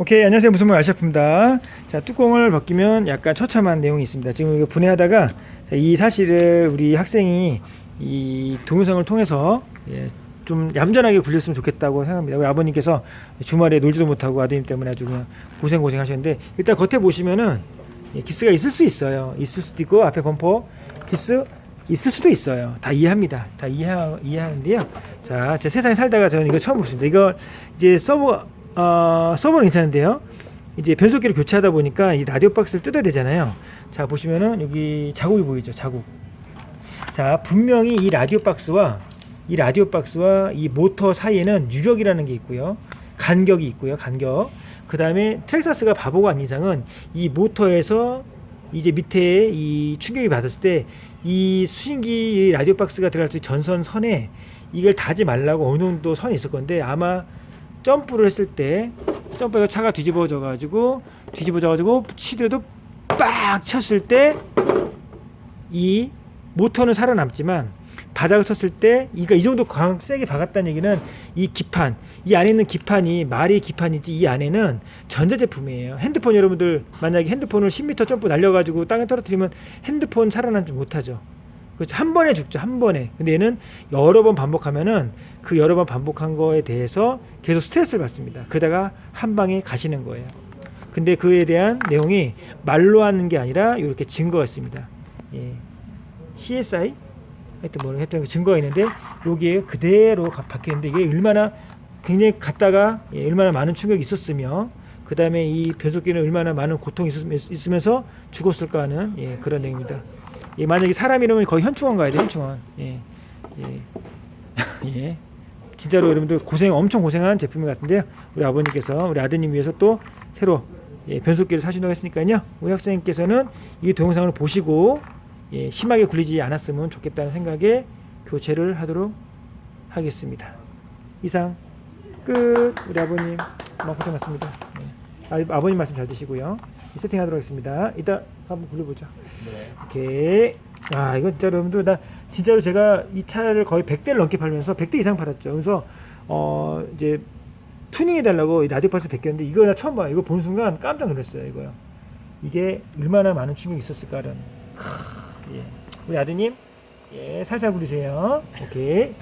오케이 안녕하세요 무슨 말 아시아프입니다 자 뚜껑을 벗기면 약간 처참한 내용이 있습니다 지금 이거 분해하다가 자, 이 사실을 우리 학생이 이 동영상을 통해서 예, 좀 얌전하게 굴렸으면 좋겠다고 생각합니다 우리 아버님께서 주말에 놀지도 못하고 아드님 때문에 아주 그냥 고생 고생 하셨는데 일단 겉에 보시면은 예, 기스가 있을 수 있어요 있을 수도 있고 앞에 범퍼 기스 있을 수도 있어요. 다 이해합니다. 다 이해 이해하는데요. 자, 제 세상에 살다가 저는 이거 처음 봤습니다. 이거 이제 서버 어, 서버는 괜찮은데요. 이제 변속기를 교체하다 보니까 이 라디오 박스를 뜯어야 되잖아요. 자, 보시면은 여기 자국이 보이죠? 자국. 자, 분명히 이 라디오 박스와 이 라디오 박스와 이 모터 사이에는 유격이라는 게 있고요. 간격이 있고요. 간격. 그 다음에 트렉사스가 바보가 아닌 이상은 이 모터에서 이제 밑에 이 충격이 받았을 때 이 수신기 이 라디오 박스가 들어갈 때 전선 선에 이걸 닿지 말라고 어느 정도 선이 있을 건데 아마 점프를 했을 때 점프해서 차가 뒤집어져 가지고 뒤집어져 가지고 치더라도 빡 쳤을 때 이 모터는 살아남지만 바닥을 쳤을 때 이가 이 정도 강 세게 박았다는 얘기는 이 기판 이 안에 있는 기판이 말이 기판이지 이 안에는 전자 제품이에요. 핸드폰 여러분들 만약에 핸드폰을 10m 점프 날려가지고 땅에 떨어뜨리면 핸드폰 살아남지 못하죠. 그렇죠. 한 번에 죽죠. 한 번에. 근데 얘는 여러 번 반복하면은 그 여러 번 반복한 거에 대해서 계속 스트레스를 받습니다. 그러다가 한 방에 가시는 거예요. 근데 그에 대한 내용이 말로 하는 게 아니라 이렇게 증거가 있습니다. 예. CSI 하여튼 뭐 하여튼 증거가 있는데 여기에 그대로 가- 박혀 있는데 이게 얼마나 굉장히 갔다가 예, 얼마나 많은 충격이 있었으며 그 다음에 이 변속기는 얼마나 많은 고통이 있으면서 죽었을까 하는 예, 그런 내용입니다. 예, 만약에 사람이라면 거의 현충원 가야 돼 현충원. 예, 예, 예. 진짜로 여러분들 고생 엄청 고생한 제품인 것 같은데요. 우리 아버님께서 우리 아드님 위해서 또 새로 예, 변속기를 사준다고 했으니까요. 우리 학생님께서는 이 동영상을 보시고 예, 심하게 굴리지 않았으면 좋겠다는 생각에 교체를 하도록 하겠습니다. 이상 끝. 우리 아버님 고생하셨습니다. 네. 아, 아버님 말씀 잘 드시고요. 세팅하도록 하겠습니다. 이따 한번 굴려보자. 오케이. 아 이건 진짜 여러분들 나 진짜로 제가 이 차를 거의 100대를 넘게 팔면서 100대 이상 팔았죠. 그래서 어 이제 투닝 해달라고 이 라디오 박스 베꼈는데 이거 나 처음 봐요. 이거 본 순간 깜짝 놀랐어요. 이거요. 이게 얼마나 많은 충격이 있었을까라는. 크, 예. 우리 아드님 예 살살 굴리세요. 오케이.